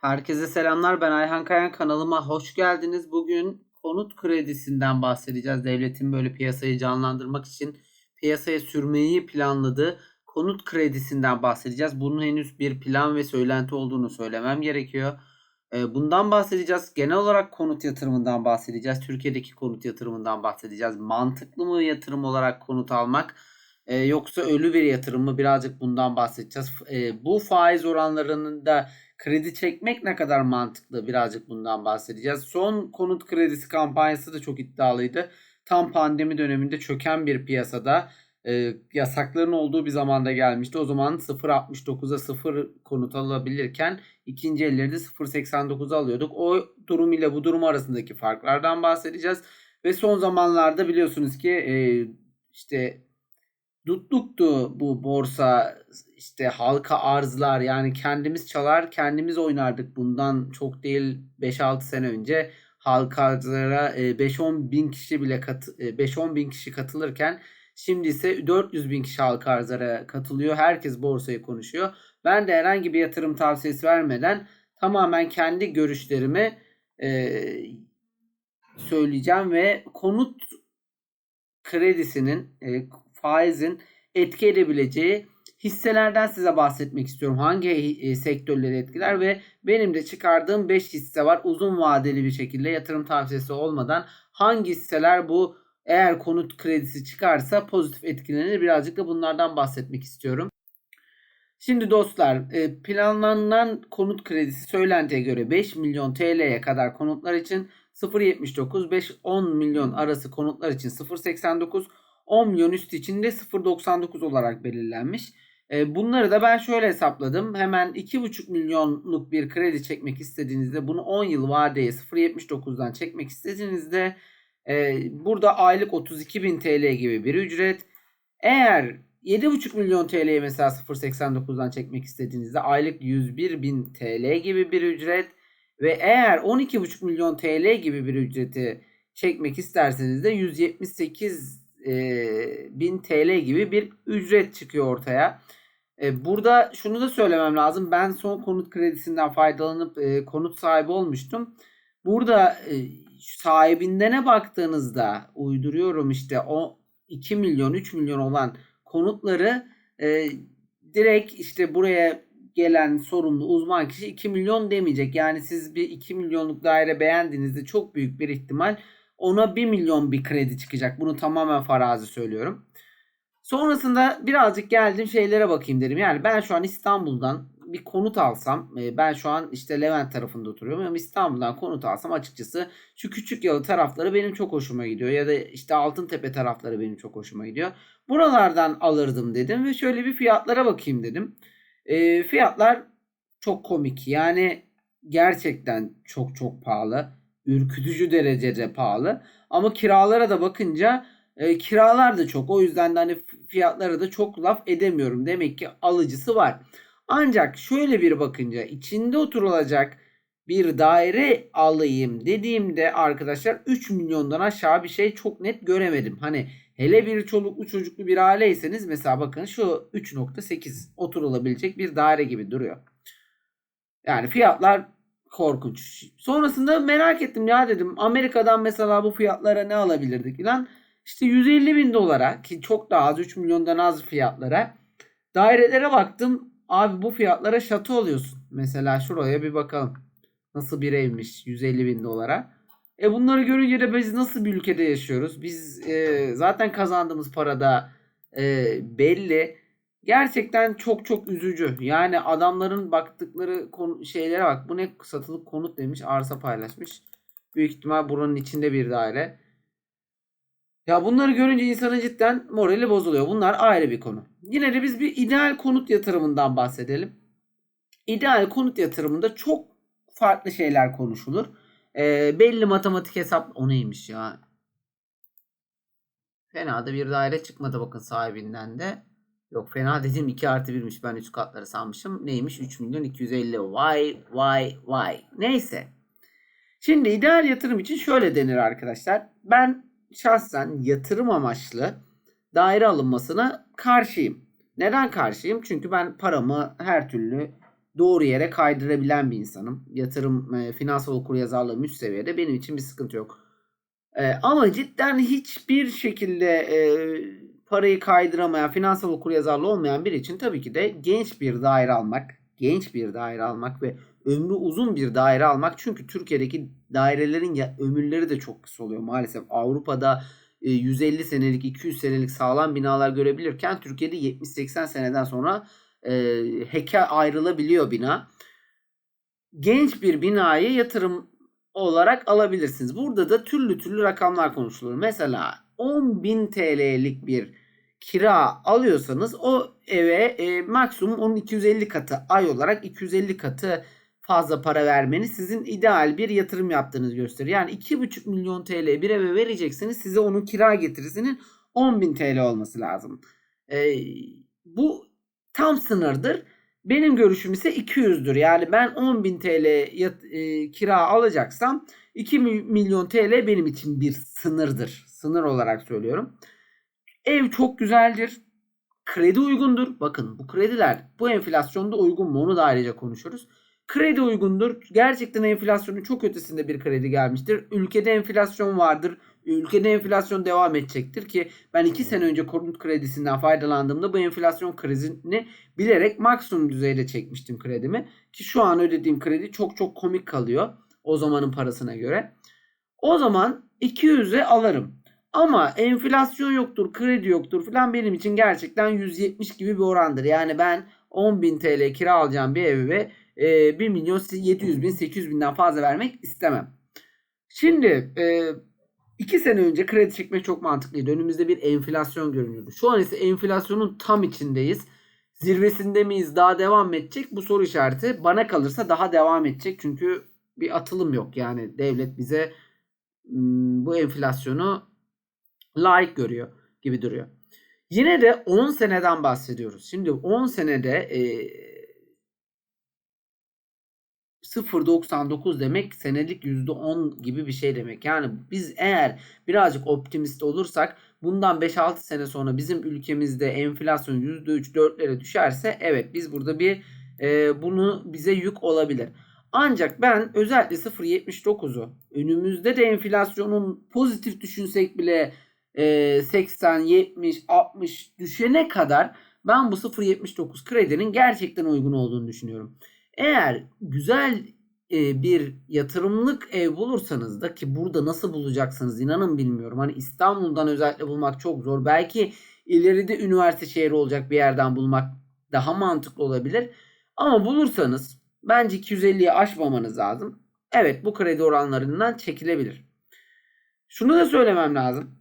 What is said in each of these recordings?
Herkese selamlar. Ben Ayhan Kayan kanalıma hoş geldiniz. Bugün konut kredisinden bahsedeceğiz. Devletin böyle piyasayı canlandırmak için piyasaya sürmeyi planladığı konut kredisinden bahsedeceğiz. Bunun henüz bir plan ve söylenti olduğunu söylemem gerekiyor. Ee, Bundan bahsedeceğiz. Genel olarak konut yatırımından bahsedeceğiz. Türkiye'deki konut yatırımından bahsedeceğiz. Mantıklı mı yatırım olarak konut almak? Ee, yoksa ölü bir yatırım mı? Birazcık bundan bahsedeceğiz. Ee, bu faiz oranlarının da kredi çekmek ne kadar mantıklı? Birazcık bundan bahsedeceğiz. Son konut kredisi kampanyası da çok iddialıydı. Tam pandemi döneminde çöken bir piyasada e, yasakların olduğu bir zamanda gelmişti. O zaman 0.69'a 0 konut alabilirken ikinci elleri de 0.89'a alıyorduk. O durum ile bu durum arasındaki farklardan bahsedeceğiz. Ve son zamanlarda biliyorsunuz ki e, işte Dutluktu bu borsa işte halka arzlar yani kendimiz çalar kendimiz oynardık bundan çok değil 5-6 sene önce. Halka arzlara 5-10 bin kişi bile kat 5-10 bin kişi katılırken şimdi ise 400 bin kişi halka arzlara katılıyor. Herkes borsayı konuşuyor. Ben de herhangi bir yatırım tavsiyesi vermeden tamamen kendi görüşlerimi e, söyleyeceğim ve konut kredisinin e, faizin etki edebileceği hisselerden size bahsetmek istiyorum. Hangi e, sektörleri etkiler ve benim de çıkardığım 5 hisse var. Uzun vadeli bir şekilde yatırım tavsiyesi olmadan hangi hisseler bu eğer konut kredisi çıkarsa pozitif etkilenir. Birazcık da bunlardan bahsetmek istiyorum. Şimdi dostlar e, planlanan konut kredisi söylentiye göre 5 milyon TL'ye kadar konutlar için 0.79 5-10 milyon arası konutlar için 0.89 10 milyon üstü için de 0.99 olarak belirlenmiş. E, bunları da ben şöyle hesapladım. Hemen 2,5 milyonluk bir kredi çekmek istediğinizde bunu 10 yıl vadeye 0.79'dan çekmek istediğinizde e, burada aylık 32 bin TL gibi bir ücret. Eğer 7,5 milyon TL'ye mesela 0.89'dan çekmek istediğinizde aylık 101 bin TL gibi bir ücret. Ve eğer 12,5 milyon TL gibi bir ücreti çekmek isterseniz de 178 e, 1000 TL gibi bir ücret çıkıyor ortaya. E, burada şunu da söylemem lazım. Ben son konut kredisinden faydalanıp e, konut sahibi olmuştum. Burada e, sahibindene baktığınızda uyduruyorum işte o 2 milyon 3 milyon olan konutları direkt işte buraya gelen sorumlu uzman kişi 2 milyon demeyecek. Yani siz bir 2 milyonluk daire beğendiğinizde çok büyük bir ihtimal ona 1 milyon bir kredi çıkacak. Bunu tamamen farazi söylüyorum. Sonrasında birazcık geldim şeylere bakayım dedim. Yani ben şu an İstanbul'dan bir konut alsam e, ben şu an işte Levent tarafında oturuyorum ama İstanbul'dan konut alsam açıkçası şu küçük yalı tarafları benim çok hoşuma gidiyor ya da işte Altıntepe tarafları benim çok hoşuma gidiyor. Buralardan alırdım dedim ve şöyle bir fiyatlara bakayım dedim. E, fiyatlar çok komik yani gerçekten çok çok pahalı ürkütücü derecede pahalı. Ama kiralara da bakınca e, kiralar da çok. O yüzden de hani fiyatlara da çok laf edemiyorum. Demek ki alıcısı var. Ancak şöyle bir bakınca içinde oturulacak bir daire alayım dediğimde arkadaşlar 3 milyondan aşağı bir şey çok net göremedim. Hani hele bir çoluklu çocuklu bir aileyseniz mesela bakın şu 3.8 oturulabilecek bir daire gibi duruyor. Yani fiyatlar korkunç. Sonrasında merak ettim ya dedim Amerika'dan mesela bu fiyatlara ne alabilirdik falan. İşte 150 bin dolara ki çok daha az 3 milyondan az fiyatlara dairelere baktım. Abi bu fiyatlara şato alıyorsun. Mesela şuraya bir bakalım. Nasıl bir evmiş 150 bin dolara. E bunları görünce de biz nasıl bir ülkede yaşıyoruz? Biz e, zaten kazandığımız parada e, belli gerçekten çok çok üzücü. Yani adamların baktıkları konu, şeylere bak. Bu ne satılık konut demiş. Arsa paylaşmış. Büyük ihtimal buranın içinde bir daire. Ya bunları görünce insanın cidden morali bozuluyor. Bunlar ayrı bir konu. Yine de biz bir ideal konut yatırımından bahsedelim. İdeal konut yatırımında çok farklı şeyler konuşulur. E, belli matematik hesap o neymiş ya. Fena da bir daire çıkmadı bakın sahibinden de. Yok fena dedim 2 artı 1'miş. Ben 3 katları sanmışım. Neymiş? 3 milyon 250. Vay vay vay. Neyse. Şimdi ideal yatırım için şöyle denir arkadaşlar. Ben şahsen yatırım amaçlı daire alınmasına karşıyım. Neden karşıyım? Çünkü ben paramı her türlü doğru yere kaydırabilen bir insanım. Yatırım, e, finansal okuryazarlığı üst seviyede. Benim için bir sıkıntı yok. E, ama cidden hiçbir şekilde e, parayı kaydıramayan, finansal okuryazarlığı olmayan biri için tabii ki de genç bir daire almak, genç bir daire almak ve ömrü uzun bir daire almak. Çünkü Türkiye'deki dairelerin ya, ömürleri de çok kısa oluyor maalesef. Avrupa'da 150 senelik, 200 senelik sağlam binalar görebilirken Türkiye'de 70-80 seneden sonra e, heke ayrılabiliyor bina. Genç bir binayı yatırım olarak alabilirsiniz. Burada da türlü türlü rakamlar konuşulur. Mesela 10.000 TL'lik bir kira alıyorsanız o eve e, maksimum onun 250 katı ay olarak 250 katı fazla para vermeniz sizin ideal bir yatırım yaptığınızı gösterir. Yani 2,5 milyon TL bir eve vereceksiniz size onun kira getirisinin 10.000 TL olması lazım. E, bu tam sınırdır. Benim görüşüm ise 200'dür. Yani ben 10.000 TL yat, e, kira alacaksam 2 milyon TL benim için bir sınırdır. Sınır olarak söylüyorum. Ev çok güzeldir. Kredi uygundur. Bakın bu krediler bu enflasyonda uygun mu onu da ayrıca konuşuruz. Kredi uygundur. Gerçekten enflasyonun çok ötesinde bir kredi gelmiştir. Ülkede enflasyon vardır. Ülkede enflasyon devam edecektir ki ben 2 sene önce konut kredisinden faydalandığımda bu enflasyon krizini bilerek maksimum düzeyde çekmiştim kredimi. Ki şu an ödediğim kredi çok çok komik kalıyor o zamanın parasına göre. O zaman 200'e alırım. Ama enflasyon yoktur, kredi yoktur falan benim için gerçekten 170 gibi bir orandır. Yani ben 10.000 TL kira alacağım bir evi ve e, 1 milyon 700 bin 800 binden fazla vermek istemem. Şimdi e, 2 sene önce kredi çekmek çok mantıklıydı. Önümüzde bir enflasyon görünüyordu. Şu an ise enflasyonun tam içindeyiz. Zirvesinde miyiz? Daha devam edecek? Bu soru işareti bana kalırsa daha devam edecek. Çünkü bir atılım yok. Yani devlet bize bu enflasyonu layık görüyor gibi duruyor. Yine de 10 seneden bahsediyoruz. Şimdi 10 senede e, 0.99 demek senelik %10 gibi bir şey demek. Yani biz eğer birazcık optimist olursak bundan 5-6 sene sonra bizim ülkemizde enflasyon %3-4'lere düşerse evet biz burada bir e, bunu bize yük olabilir. Ancak ben özellikle 0.79'u önümüzde de enflasyonun pozitif düşünsek bile e, 80, 70, 60 düşene kadar ben bu 0.79 kredinin gerçekten uygun olduğunu düşünüyorum. Eğer güzel e, bir yatırımlık ev bulursanız da ki burada nasıl bulacaksınız inanın bilmiyorum. Hani İstanbul'dan özellikle bulmak çok zor. Belki ileride üniversite şehri olacak bir yerden bulmak daha mantıklı olabilir. Ama bulursanız bence 250'yi aşmamanız lazım. Evet bu kredi oranlarından çekilebilir. Şunu da söylemem lazım.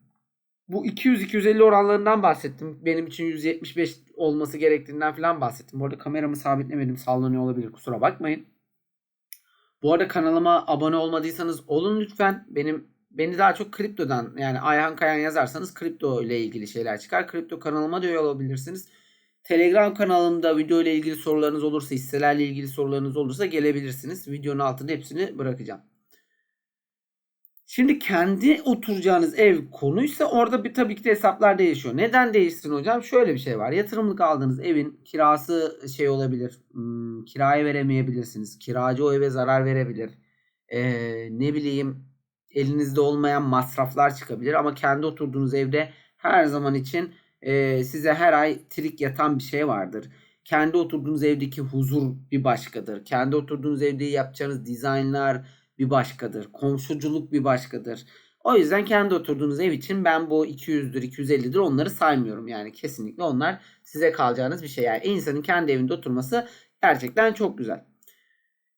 Bu 200-250 oranlarından bahsettim. Benim için 175 olması gerektiğinden falan bahsettim. Bu arada kameramı sabitlemedim. Sallanıyor olabilir. Kusura bakmayın. Bu arada kanalıma abone olmadıysanız olun lütfen. Benim beni daha çok kriptodan yani Ayhan Kayan yazarsanız kripto ile ilgili şeyler çıkar. Kripto kanalıma da üye olabilirsiniz. Telegram kanalımda video ile ilgili sorularınız olursa, hisselerle ilgili sorularınız olursa gelebilirsiniz. Videonun altında hepsini bırakacağım. Şimdi kendi oturacağınız ev konuysa orada bir tabii ki de hesaplar değişiyor. Neden değişsin hocam? Şöyle bir şey var. Yatırımlık aldığınız evin kirası şey olabilir. Hmm, kiraya veremeyebilirsiniz. Kiracı o eve zarar verebilir. Ee, ne bileyim elinizde olmayan masraflar çıkabilir. Ama kendi oturduğunuz evde her zaman için e, size her ay trik yatan bir şey vardır. Kendi oturduğunuz evdeki huzur bir başkadır. Kendi oturduğunuz evde yapacağınız dizaynlar, bir başkadır. Komşuculuk bir başkadır. O yüzden kendi oturduğunuz ev için ben bu 200'dür 250'dir onları saymıyorum. Yani kesinlikle onlar size kalacağınız bir şey. Yani insanın kendi evinde oturması gerçekten çok güzel.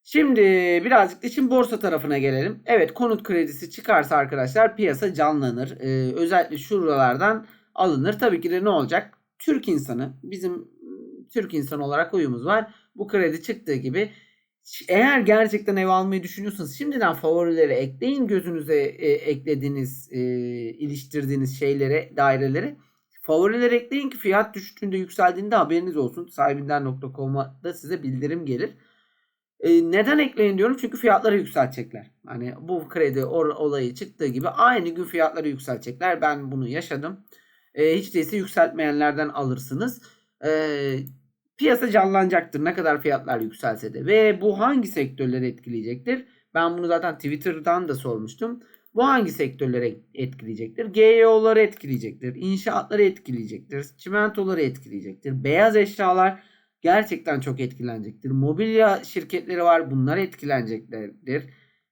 Şimdi birazcık için borsa tarafına gelelim. Evet konut kredisi çıkarsa arkadaşlar piyasa canlanır. Ee, özellikle şuralardan alınır. Tabii ki de ne olacak? Türk insanı bizim Türk insanı olarak uyumuz var. Bu kredi çıktığı gibi eğer gerçekten ev almayı düşünüyorsanız şimdiden favorileri ekleyin gözünüze e, eklediğiniz, e, iliştirdiğiniz şeylere, dairelere. Favorileri ekleyin ki fiyat düştüğünde, yükseldiğinde haberiniz olsun. Sahibinden.com'a da size bildirim gelir. E, neden ekleyin diyorum? Çünkü fiyatları yükseltecekler. Hani bu kredi olayı çıktığı gibi aynı gün fiyatları yükseltecekler. Ben bunu yaşadım. E, hiç değilse yükseltmeyenlerden alırsınız. E, piyasa canlanacaktır ne kadar fiyatlar yükselse de. Ve bu hangi sektörleri etkileyecektir? Ben bunu zaten Twitter'dan da sormuştum. Bu hangi sektörlere etkileyecektir? GEO'ları etkileyecektir. İnşaatları etkileyecektir. Çimentoları etkileyecektir. Beyaz eşyalar gerçekten çok etkilenecektir. Mobilya şirketleri var. Bunlar etkileneceklerdir.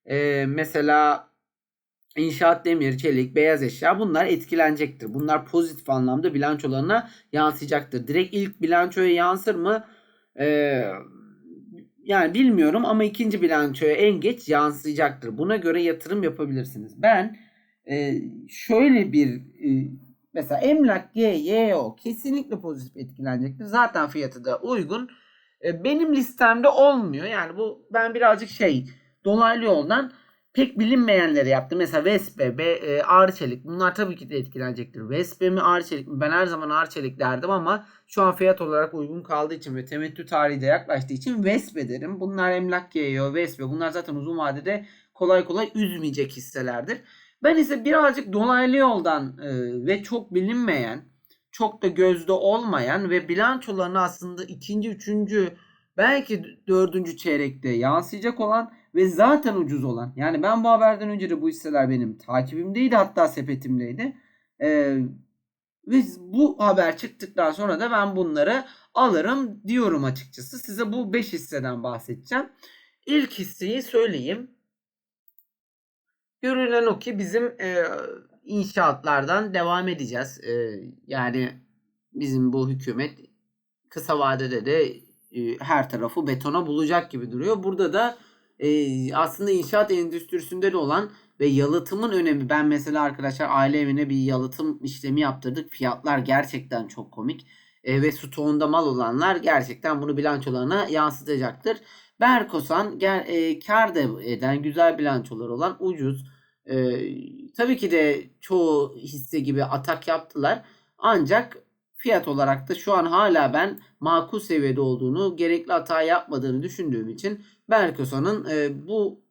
Ee, mesela inşaat, demir, çelik, beyaz eşya bunlar etkilenecektir. Bunlar pozitif anlamda bilançolarına yansıyacaktır. Direkt ilk bilançoya yansır mı? Ee, yani bilmiyorum ama ikinci bilançoya en geç yansıyacaktır. Buna göre yatırım yapabilirsiniz. Ben e, şöyle bir e, mesela emlak G, Y, O kesinlikle pozitif etkilenecektir. Zaten fiyatı da uygun. E, benim listemde olmuyor. Yani bu ben birazcık şey dolaylı yoldan pek bilinmeyenleri yaptım. Mesela Vespe, Be, e, Ağrı Çelik bunlar tabii ki de etkilenecektir. Vespe mi Ağrı Çelik mi? Ben her zaman Ağrı Çelik derdim ama şu an fiyat olarak uygun kaldığı için ve temettü tarihi de yaklaştığı için Vespe derim. Bunlar emlak geliyor Vespe. Bunlar zaten uzun vadede kolay kolay üzmeyecek hisselerdir. Ben ise birazcık dolaylı yoldan e, ve çok bilinmeyen, çok da gözde olmayan ve bilançolarını aslında ikinci, üçüncü belki dördüncü çeyrekte yansıyacak olan ve zaten ucuz olan. Yani ben bu haberden önce de bu hisseler benim takibimdeydi hatta sepetimdeydi. Ee, ve bu haber çıktıktan sonra da ben bunları alırım diyorum açıkçası. Size bu 5 hisseden bahsedeceğim. İlk hisseyi söyleyeyim. Görünen o ki bizim e, inşaatlardan devam edeceğiz. E, yani bizim bu hükümet kısa vadede de e, her tarafı betona bulacak gibi duruyor. Burada da e, aslında inşaat endüstrisinde de olan ve yalıtımın önemi. Ben mesela arkadaşlar aile evine bir yalıtım işlemi yaptırdık. Fiyatlar gerçekten çok komik. E, ve stoğunda mal olanlar gerçekten bunu bilançolarına yansıtacaktır. Berkosan ger, e, kar da eden güzel bilançolar olan ucuz. E, tabii ki de çoğu hisse gibi atak yaptılar. Ancak fiyat olarak da şu an hala ben makul seviyede olduğunu, gerekli hata yapmadığını düşündüğüm için Berkosan'ın e, bu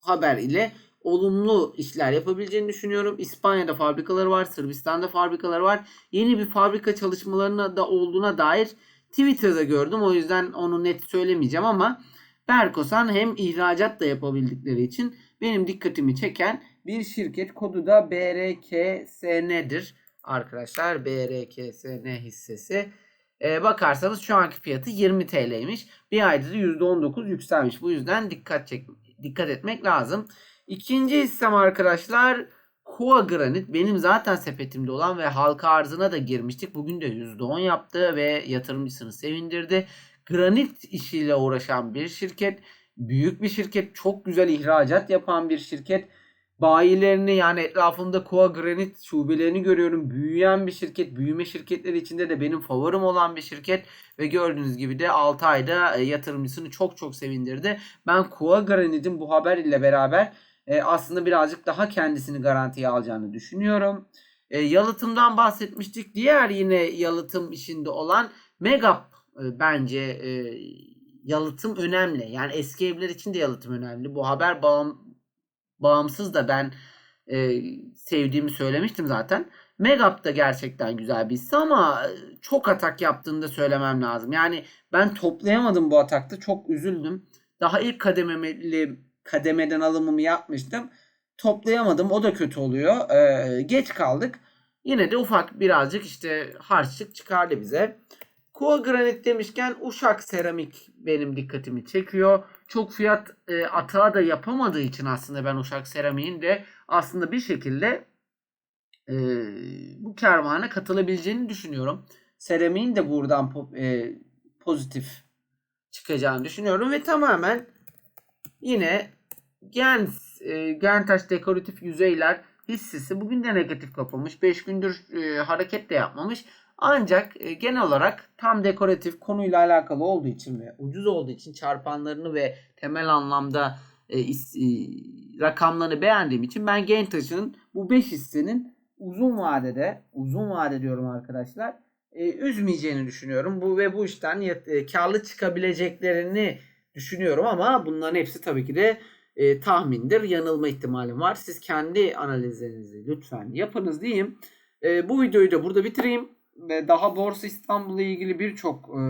haber ile olumlu işler yapabileceğini düşünüyorum. İspanya'da fabrikaları var, Sırbistan'da fabrikaları var. Yeni bir fabrika çalışmalarına da olduğuna dair Twitter'da gördüm. O yüzden onu net söylemeyeceğim ama Berkosan hem ihracat da yapabildikleri için benim dikkatimi çeken bir şirket kodu da BRKSN'dir arkadaşlar. BRKSN hissesi. Ee, bakarsanız şu anki fiyatı 20 TL'ymiş. Bir ayda da %19 yükselmiş. Bu yüzden dikkat çek dikkat etmek lazım. İkinci hissem arkadaşlar Kua Granit benim zaten sepetimde olan ve halka arzına da girmiştik. Bugün de %10 yaptı ve yatırımcısını sevindirdi. Granit işiyle uğraşan bir şirket. Büyük bir şirket. Çok güzel ihracat yapan bir şirket. Bayilerini yani etrafında Kua Granit şubelerini görüyorum. Büyüyen bir şirket. Büyüme şirketleri içinde de benim favorim olan bir şirket. Ve gördüğünüz gibi de 6 ayda yatırımcısını çok çok sevindirdi. Ben Kua Granit'in bu haber ile beraber e, aslında birazcık daha kendisini garantiye alacağını düşünüyorum. E, yalıtımdan bahsetmiştik. Diğer yine yalıtım işinde olan Megap e, bence e, yalıtım önemli. Yani eski evler için de yalıtım önemli. Bu haber bağım, bağımsız da ben e, sevdiğimi söylemiştim zaten. Megap da gerçekten güzel bir hisse ama çok atak yaptığını da söylemem lazım. Yani ben toplayamadım bu atakta. Çok üzüldüm. Daha ilk kademeli kademeden alımımı yapmıştım. Toplayamadım. O da kötü oluyor. Ee, geç kaldık. Yine de ufak birazcık işte harçlık çıkardı bize. Kua granit demişken Uşak seramik benim dikkatimi çekiyor. Çok fiyat e, atağı da yapamadığı için aslında ben Uşak seramiğin de aslında bir şekilde e, bu kervana katılabileceğini düşünüyorum. Seramiğin de buradan po- e, pozitif çıkacağını düşünüyorum ve tamamen yine Gent, e, Gentaş dekoratif yüzeyler hissesi bugün de negatif kapamış. 5 gündür e, hareket de yapmamış. Ancak e, genel olarak tam dekoratif konuyla alakalı olduğu için ve ucuz olduğu için çarpanlarını ve temel anlamda e, is, e, rakamlarını beğendiğim için ben Gentaş'ın bu 5 hissenin uzun vadede, uzun vade diyorum arkadaşlar, e, üzmeyeceğini düşünüyorum. Bu ve bu işten e, karlı çıkabileceklerini düşünüyorum ama bunların hepsi tabii ki de e, tahmindir. Yanılma ihtimalim var. Siz kendi analizlerinizi lütfen yapınız diyeyim. E, bu videoyu da burada bitireyim. Ve daha Borsa İstanbul'la ilgili birçok e,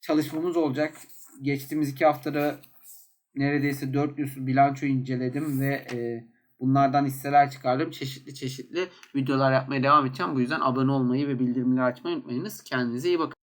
çalışmamız olacak. Geçtiğimiz iki haftada neredeyse 400 bilanço inceledim ve e, bunlardan hisseler çıkardım. Çeşitli çeşitli videolar yapmaya devam edeceğim. Bu yüzden abone olmayı ve bildirimleri açmayı unutmayınız. Kendinize iyi bakın.